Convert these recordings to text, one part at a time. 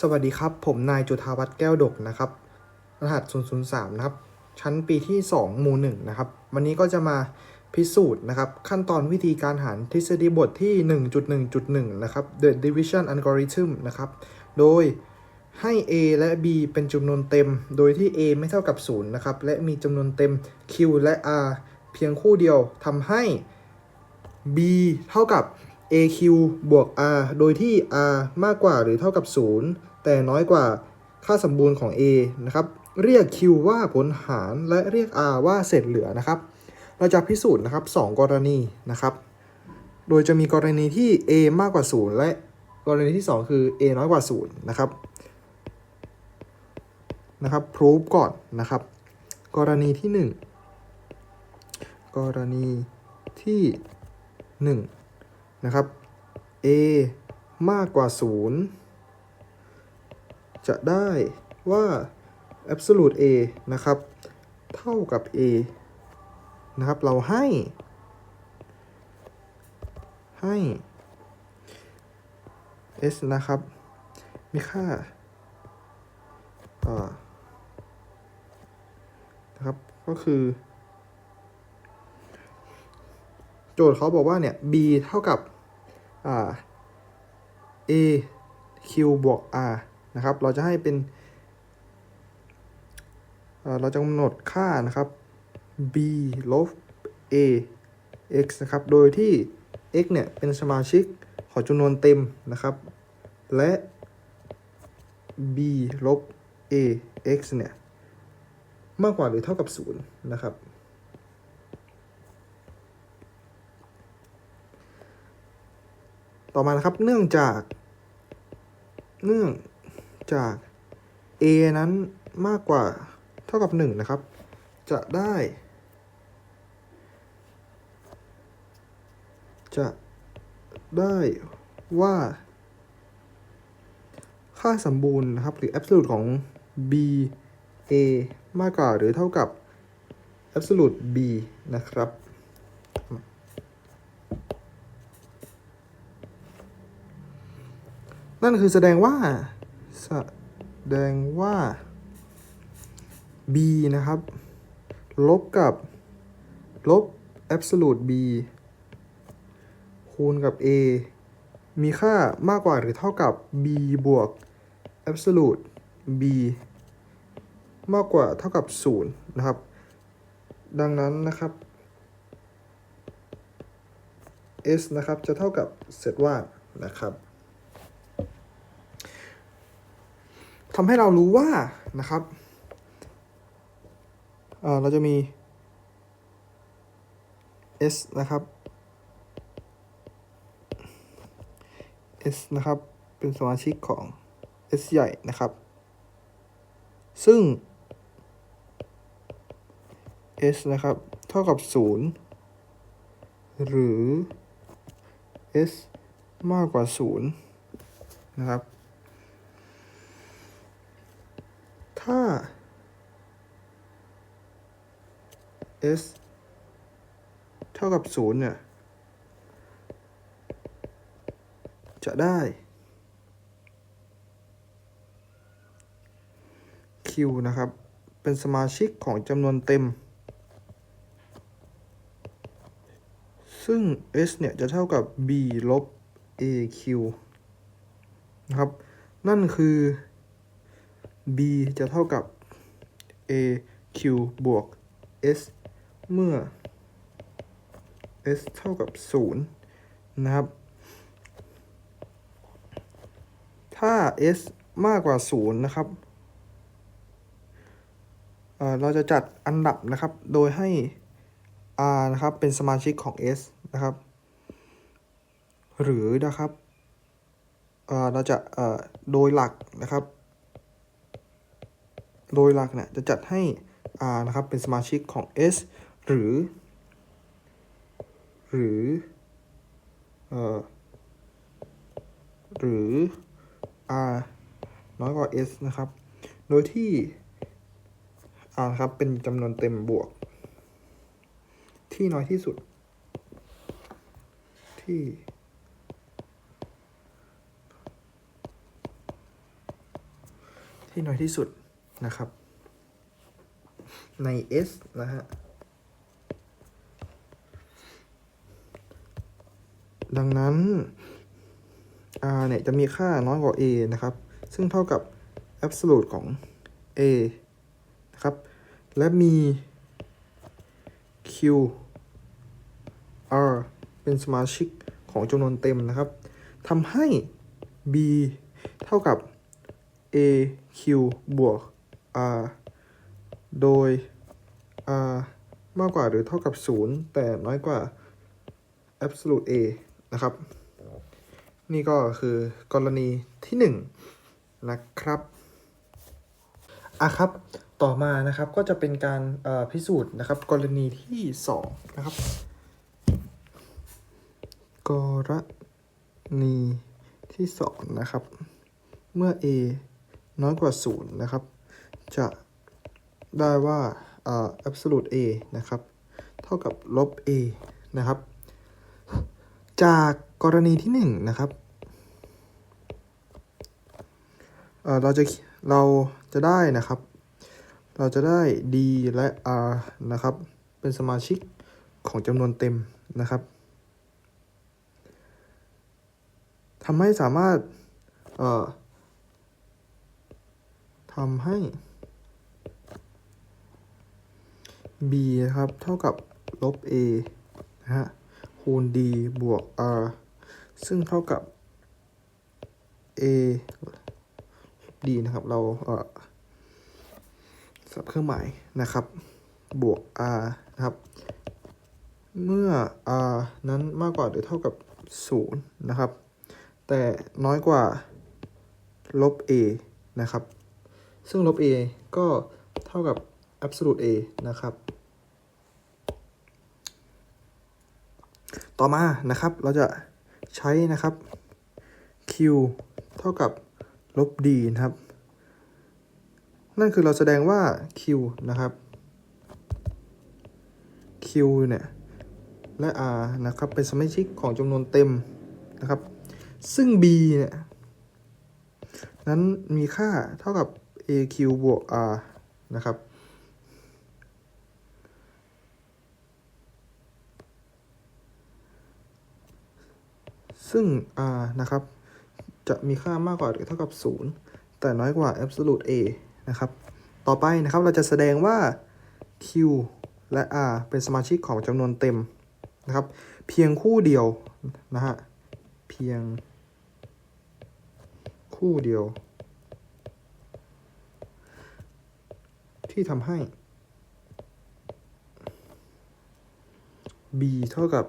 สวัสดีครับ ผมนายจุธาวัฒน์แก้วดกนะครับ รหัส 003 นะครับ ชั้นปีที่ 2 หมู่ 1 นะครับ วันนี้ก็จะมาพิสูจน์นะครับ ขั้นตอนวิธีการหารทฤษฎีบทที่ 1.1.1 นะครับ The Division Algorithm นะครับ โดยให้ a และ b เป็นจำนวนเต็ม โดยที่ a ไม่เท่ากับ 0 นะครับ และมีจำนวนเต็ม q และ r เพียงคู่เดียวทำให้ b เท่ากับ aq บวก r โดยที่ r มากกว่าหรือเท่ากับ 0 แต่น้อยกว่าค่าสมบูรณ์ของ a นะครับ เรียก q ว่าผลหารและเรียก r ว่าเศษเหลือนะครับ เราจะพิสูจน์นะครับ 2 กรณีนะครับ โดยจะมีกรณีที่ a มากกว่า 0 และกรณีที่ 2 คือ a น้อยกว่า 0 นะครับ นะครับ proof ก่อนนะครับ กรณีที่ 1 กรณีที่ 1 นะครับ a มากกว่า 0 จะได้ว่า absolute a นะครับ เท่ากับ a นะครับ เราให้ ให้ s นะครับ มีค่าอนะครับก็คือ โจทย์เขาบอกว่าเนี่ย b เท่ากับ a q บวก r นะครับ เราจะให้เป็น เราจะกำหนดค่านะครับ b ลบ a x นะครับ โดยที่ x เนี่ย เป็นสมาชิกของจำนวนเต็มนะครับ และ b ลบ a x เนี่ย มากกว่าหรือเท่ากับ 0 นะครับ ต่อมานะครับ เนื่องจาก เนื่องจาก a นั้นมากกว่าเท่ากับ 1 นะครับ จะได้ จะได้ว่า ค่าสมบูรณ์นะครับ หรือ absolute ของ b a มากกว่าหรือเท่ากับ absolute b นะครับ นั่นคือแสดงว่า แสดงว่า b นะครับ ลบกับ ลบ absolute b คูณกับ a มีค่ามากกว่าหรือเท่ากับ b บวก absolute b มากกว่าเท่ากับ 0 นะครับ ดังนั้นนะครับ s นะครับ จะเท่ากับเซตว่างนะครับ ทำให้เรารู้ว่านะครับเเราจะมี s นะครับ s นะครับ เป็นสมาชิกของ s ใหญ่นะครับ ซึ่ง s นะครับ เท่ากับ 0 หรือ s มากกว่า 0 นะครับ ถ้า s เท่ากับ0เนี่ย จะได้ q นะครับ เป็นสมาชิกของจำนวนเต็ม ซึ่ง s เนี่ย จะเท่ากับ b ลบ aq นะครับ นั่นคือ b จะเท่ากับ aq บวก s เมื่อ s เท่ากับ 0 นะครับ ถ้า s มากกว่า 0 นะครับเเราจะจัดอันดับนะครับ โดยให้ r นะครับ เป็นสมาชิกของ s นะครับ หรือนะครับเเราจะโดยหลักนะครับ โดยหลักเนี่ยจะจัดให้ r นะครับเป็นสมาชิกของ s หรือ หรือเอ่อหรือ r น้อยกว่า s นะครับ โดยที่ r ครับเป็นจำนวนเต็มบวก ที่น้อยที่สุด ที่ที่น้อยที่สุด นะครับ ใน S นะฮะ ดังนั้น r เนี่ยจะมีค่าน้อยกว่า a นะครับ ซึ่งเท่ากับ absolute ของ a นะครับ และมี q r เป็นสมาชิกของจำนวนเต็มนะครับทำให้ b เท่ากับ a q บวก r โดย r มากกว่าหรือเท่ากับ 0 แต่น้อยกว่า absolute a นะครับ นี่ก็คือกรณีที่ 1 นะครับอะครับ ต่อมานะครับก็จะเป็นการพิสูจน์นะครับ กรณีที่ 2 นะครับ กรณีที่ 2 นะครับ เมื่อ a น้อยกว่า 0 นะครับ จะได้ว่าเอ่อ absolute a นะครับ เท่ากับลบ a นะครับ จากกรณีที่1นะครับเอ่อเราจะเราจะได้นะครับ เราจะได้ d และ r นะครับ เป็นสมาชิกของจำนวนเต็มนะครับทำให้สามารถ เอ่อทำให้ b นะครับ เท่ากับลบ a นะฮะ คูณ d บวก r ซึ่งเท่ากับ a d นะครับ เราเอ่อสับเครื่องหมายนะครับ บวก r นะครับ เมื่อ r นั้นมากกว่าหรือเท่ากับ 0 นะครับ แต่น้อยกว่าลบ a นะครับ ซึ่งลบ a ก็เท่ากับ absolute a นะครับ ต่อมานะครับเราจะใช้นะครับ q เท่ากับลบ d นะครับ นั่นคือเราแสดงว่า q นะครับ q เนี่ย และ r นะครับ เป็นสมาชิกของจำนวนเต็มนะครับ ซึ่ง b เนี่ย นั้นมีค่าเท่ากับ aq บวก r นะครับ ซึ่ง r นะครับ จะมีค่ามากกว่าหรือเท่ากับ 0 แต่น้อยกว่า absolute a นะครับ ต่อไปนะครับเราจะแสดงว่า q และ r เป็นสมาชิกของจำนวนเต็มนะครับ เพียงคู่เดียวนะฮะ เพียงคู่เดียว ที่ทำให้ b เท่ากับ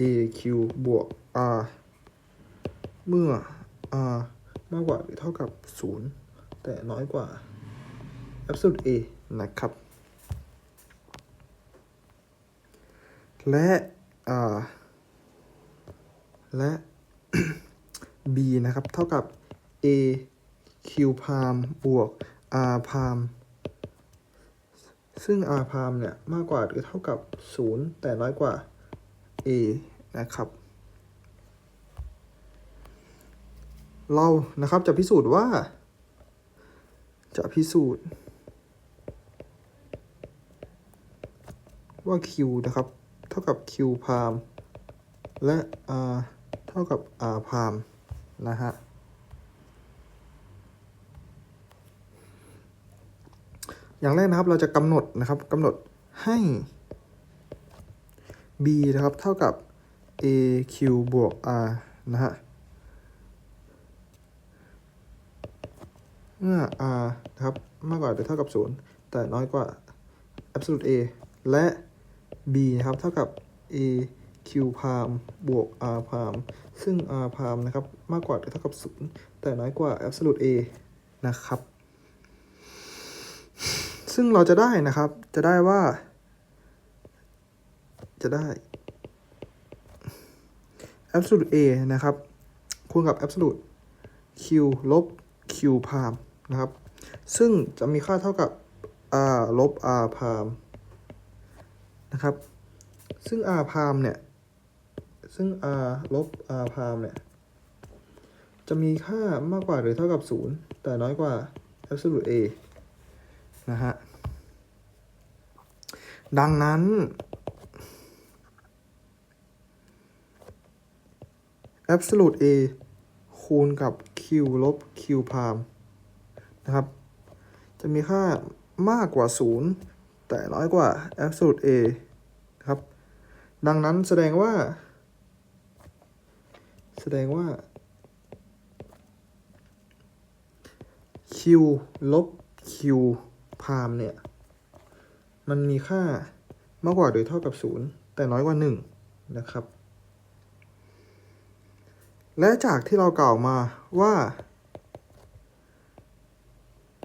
aq บวก r เมื่อ r มากกว่าหรือเท่ากับ 0 แต่น้อยกว่า absolute a นะครับ และและ b นะครับ เท่ากับ a q พามบวก r พามซึ่ง r พามเนี่ย มากกว่าหรือเท่ากับ 0 แต่น้อยกว่า a นะครับ เรานะครับจะพิสูจน์ว่า จะพิสูจน์ ว่า q นะครับ เท่ากับ q พามและ r เท่ากับ r พามนะฮะอย่างแรกนะครับเราจะกำหนดนะครับกำหนดให้ b นะครับ เท่ากับ aq บวก r นะฮะ เมื่อ r นะครับมากกว่าหรือเท่ากับ 0 แต่น้อยกว่า absolute a และ b นะครับเท่ากับ a q พามบวก r พามซึ่ง r พามนะครับมากกว่าหรือเท่ากับ 0 แต่น้อยกว่า absolute a นะครับ ซึ่งเราจะได้นะครับ จะได้ว่า จะได้ absolute a นะครับ คูณกับ absolute q ลบ q พาม นะครับ ซึ่งจะมีค่าเท่ากับ r ลบ r พามนะครับ ซึ่ง r พามเนี่ย ซึ่ง r ลบ r พามเนี่ย จะมีค่ามากกว่าหรือเท่ากับ 0 แต่น้อยกว่า absolute a นะฮะ ดังนั้น absolute a คูณกับ q ลบ q พาม นะครับ จะมีค่ามากกว่า 0 แต่น้อยกว่า absolute a นะครับ ดังนั้นแสดงว่า แสดงว่า q ลบ q พามเนี่ย มันมีค่ามากกว่าหรือเท่ากับ 0 แต่น้อยกว่า 1 นะครับ และจากที่เรากล่าวมาว่า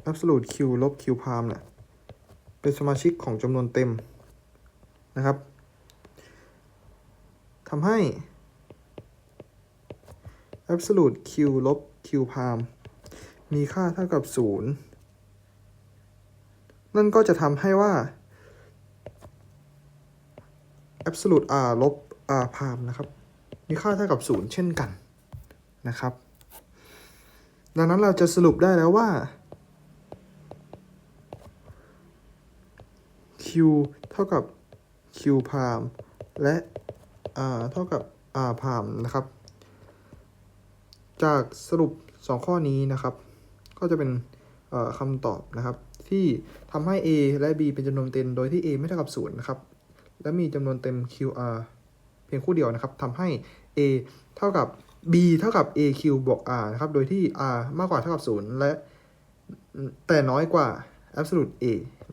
absolute q ลบ q พามเนี่ยเป็นสมาชิกของจำนวนเต็มนะครับทำให้ absolute q ลบ q พามมีค่าเท่ากับ 0 นั่นก็จะทำให้ว่า absolute r ลบ r พามนะครับ มีค่าเท่ากับ 0 เช่นกันนะครับ ดังนั้นเราจะสรุปได้แล้วว่า q เท่ากับ q พามและ r เท่ากับ r พามนะครับ จากสรุป 2 ข้อนี้นะครับ ก็จะเป็นคำตอบนะครับ ที่ทำให้ a และ b เป็นจำนวนเต็มโดยที่ a ไม่เท่ากับ0นะครับ และมีจำนวนเต็ม qr เพียงคู่เดียวนะครับทำให้ a เท่ากับ b เท่ากับ aq บวก r นะครับ โดยที่ r มากกว่าเท่ากับ 0 และแต่น้อยกว่า absolute a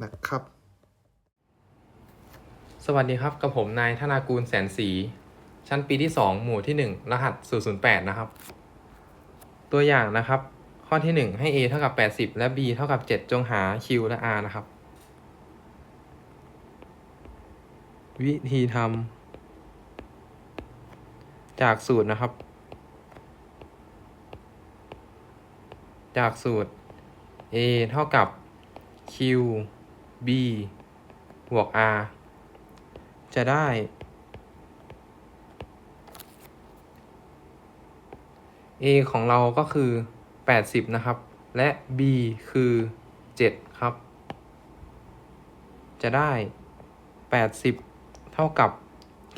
นะครับ สวัสดีครับกับผมนายธนากูลแสนศรีชั้นปีที่ 2 หมู่ที่ 1 รหัส 008 นะครับ ตัวอย่างนะครับ ข้อที่ 1 ให้ a เท่ากับ 80 และ b เท่ากับ 7 จงหา q และ r นะครับ วิธีทำจากสูตรนะครับ จากสูตร a เท่ากับ q b บวก r จะได้ a ของเราก็คือ 80 นะครับ และ b คือ 7 ครับ จะได้ 80 เท่ากับ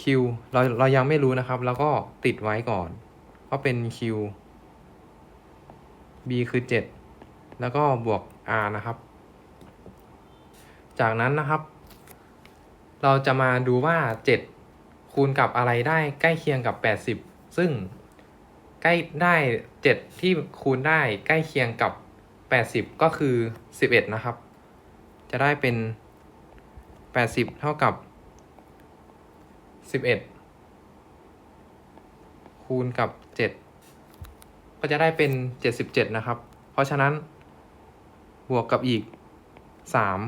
q เราเรายังไม่รู้นะครับ แล้วก็ติดไว้ก่อนว่าเป็น q b คือ 7 แล้วก็บวก r นะครับ จากนั้นนะครับ เราจะมาดูว่า 7 คูณกับอะไรได้ใกล้เคียงกับ 80 ซึ่งใกล้ได้ 7 ที่คูณได้ใกล้เคียงกับ 80 ก็คือ 11 นะครับ จะได้เป็น 80 เท่ากับ 11 คูณกับ 7 ก็จะได้เป็น 77 นะครับ เพราะฉะนั้นบวกกับอีก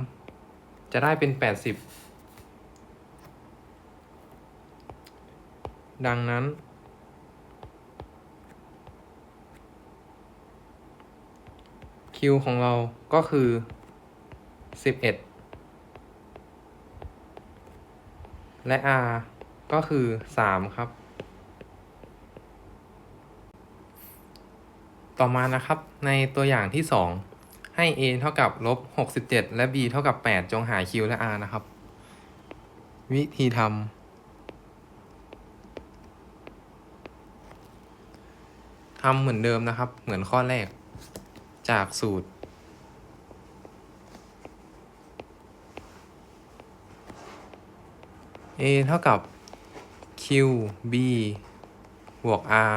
3 จะได้เป็น 80 ดังนั้น Q ของเราก็คือ 11 และ R ก็คือ 3 ครับ ต่อมานะครับในตัวอย่างที่ 2 ให้ a เท่ากับลบ67 และ b เท่ากับ 8 จงหา q และ r นะครับ วิธีทำ ทำเหมือนเดิมนะครับ เหมือนข้อแรก จากสูตร a เท่ากับ q b บวก r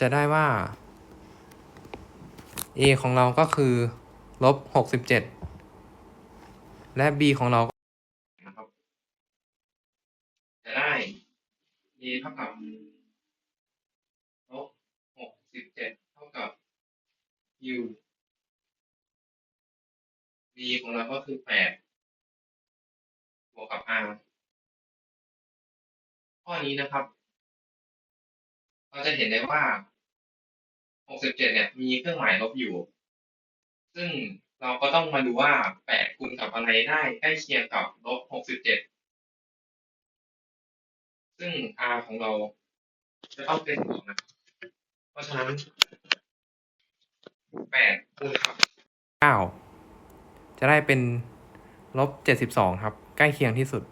จะได้ว่า a ของเราก็คือ ลบหกสิบเจ็ดและ b ของเรานะครับจะได้ a เท่ากับลบหกสิบเจ็ดเท่ากับ u b ของเราก็คือแปดบวกกับ r ข้อนี้นะครับ เราจะเห็นได้ว่า67เนี่ยมีเครื่องหมายลบอยู่ ซึ่งเราก็ต้องมาดูว่า8คูณกับอะไรได้ใกล้เคียงกับลบ67 ซึ่ง r ของเราจะต้องเป็น0นะครับเพราะราะฉะนั้นแปดคูณกับเก้าจะได้เป็นลบเจ็ดสิบสองครับ ใกล้เคียงที่สุด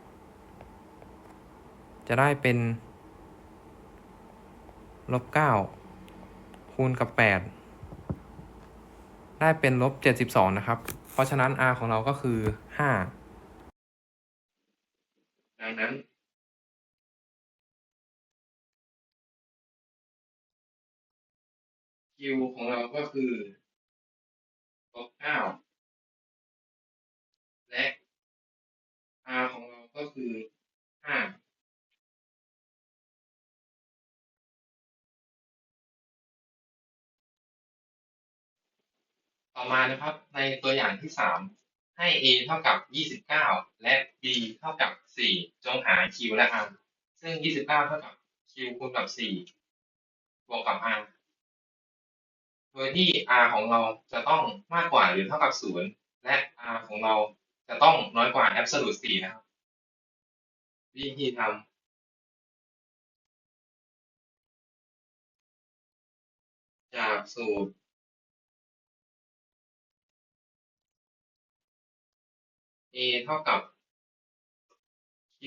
จะได้เป็นลบเก้าคูณกับแปดได้เป็นลบเจ็ดสิบสองนะครับ เพราะฉะนั้น r ของเราก็คือห้าดังนั้น Q ของเราก็คือลบเก้าและ R ของเราก็คือห้าต่อมานะครับในตัวอย่างที่สามให้ a เท่ากับยี่สิบเก้าและ b เท่ากับสี่จงหา q และ r ซึ่งยี่สิบเท่ากับ q คูณกับสี่บวกกับ r ดยที่ r ของเราจะต้องมากกว่าหรือเท่ากับศูนย์และ r ของเราจะต้องน้อยกว่า absolute 4 นะครับวิธีทำจากสูตร a เท่ากับ q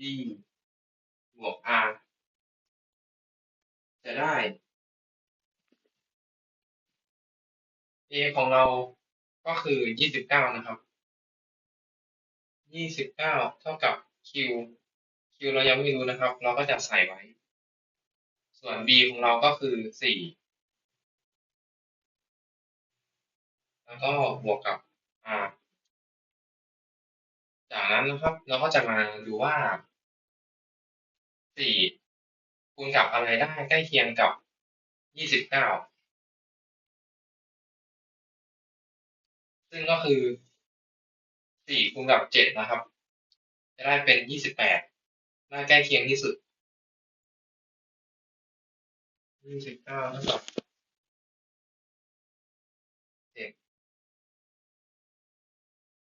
d บวก r จะได้ a ของเราก็คือยี่สิบเก้านะครับยี่สิบเก้าเท่ากับ q q เรายังไม่รู้นะครับ เราก็จะใส่ไว้ ส่วน b ของเราก็คือสี่แล้วก็บวกกับ r จากนั้นนะครับ เราก็จะมาดูว่าสี่คูณกับอะไรได้ใกล้เคียงกับยี่สิบเก้า ซึ่งก็คือสี่คูณกับเจ็ดนะครับ จะได้เป็นยี่สิบแปดได้ใกล้เคียงที่สุดยี่สิบเก้าเท่ากับเจ็ด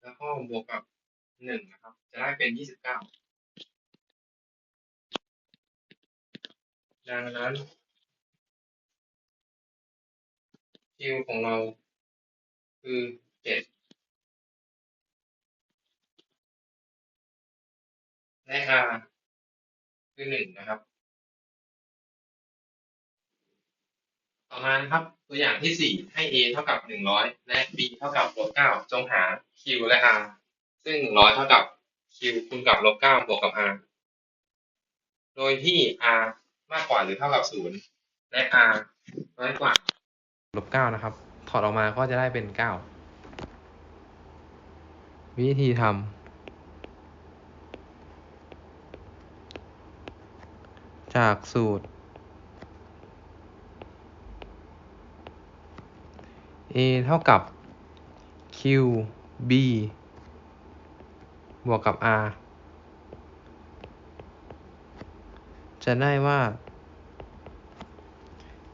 แล้วก็บวกกับหนึ่งนะครับ จะได้เป็นยี่สิบเก้าดังนั้น Q ของเราคือ เจ็ดและ R คือหนึ่งนะครับ ต่อมานะครับตัวอย่างที่สี่ให้ A เท่ากับหนึ่งร้อยและ B เท่ากับลบเก้าจงหา Q และ R ซึ่งหนึ่งร้อยเท่ากับ Q คูณกับลบเก้าบวกกับ R โดยที่ R มากกว่าหรือเท่ากับศูนย์และ R น้อยกว่าลบเก้านะครับ ถอดออกมาก็จะได้เป็นเก้า วิธีทำจากสูตร a เท่ากับ q b บวกกับ r จะได้ว่า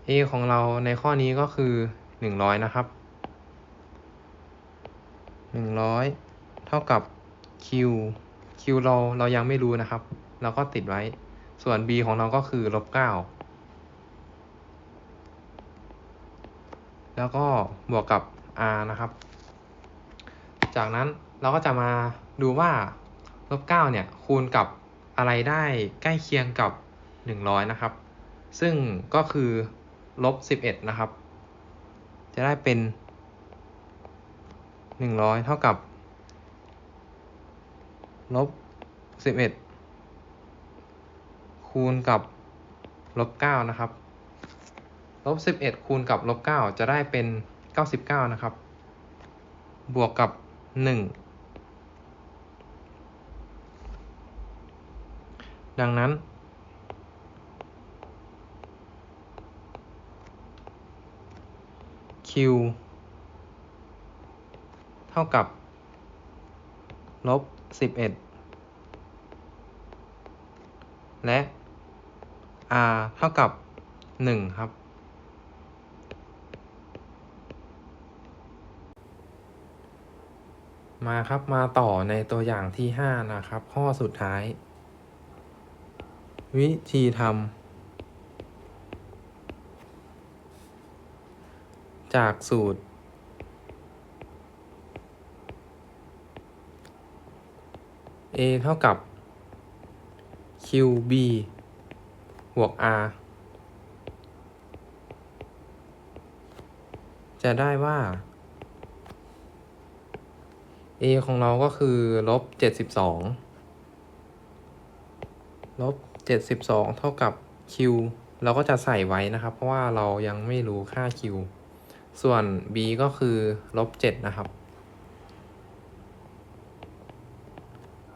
a ของเราในข้อนี้ก็คือ100นะครับ100เท่ากับ q q เราเรายังไม่รู้นะครับ เราก็ติดไว้ ส่วน b ของเราก็คือลบเก้าแล้วก็บวกกับ r นะครับ จากนั้นเราก็จะมาดูว่าลบเก้าเนี่ยคูณกับอะไรได้ใกล้เคียงกับ 100 นะครับ ซึ่งก็คือลบ11 นะครับ จะได้เป็น 100 เท่ากับ ลบ11คูณกับลบ9นะครับ ลบ11คูณกับลบ9จะได้เป็น99นะครับ บวกกับ1ดังนั้น q เท่ากับ ลบ สิบเอ็ดและ r เท่ากับหนึ่งครับ มาครับมาต่อในตัวอย่างที่ห้านะครับ ข้อสุดท้าย วิธีทำจากสูตร a เท่ากับ qb บวก r จะได้ว่า a ของเราก็คือลบเจ็ดสิบสองลบเจ็ดสิบสองเท่ากับ q เราก็จะใส่ไว้นะครับ เพราะว่าเรายังไม่รู้ค่า q ส่วน b ก็คือลบเจ็ดนะครับ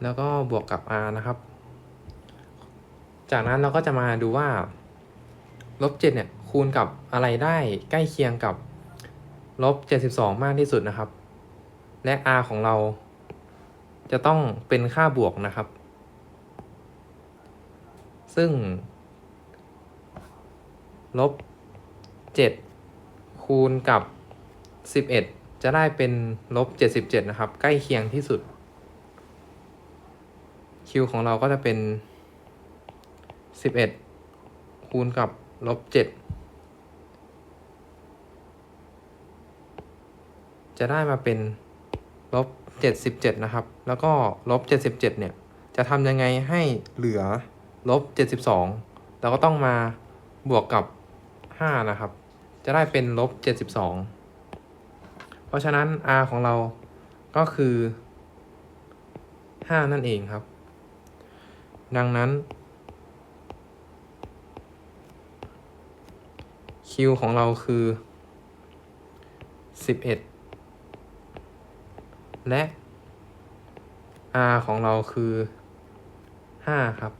แล้วก็บวกกับ r นะครับ จากนั้นเราก็จะมาดูว่าลบเจ็ดเนี่ยคูณกับอะไรได้ใกล้เคียงกับลบเจ็ดสิบสองมากที่สุดนะครับ และ r ของเรา จะต้องเป็นค่าบวกนะครับ ซึ่งลบเจ็ดคูณกับสิบเอ็ดจะได้เป็นลบเจ็ดสิบเจ็ดนะครับ ใกล้เคียงที่สุด q ของเราก็จะเป็นสิบเอ็ดคูณกับลบเจ็ดจะได้มาเป็นลบเจ็ดสิบเจ็ดนะครับ แล้วก็ลบเจ็ดสิบเจ็ดเนี่ย จะทำยังไงให้เหลือลบเจ็ดสิบสองเราก็ต้องมาบวกกับห้านะครับ จะได้เป็นลบเจ็ดสิบสองเพราะฉะนั้น r ของเราก็คือห้านั่นเองครับ ดังนั้น Q ของเราคือ 11 และ R ของเราคือ 5 ครับ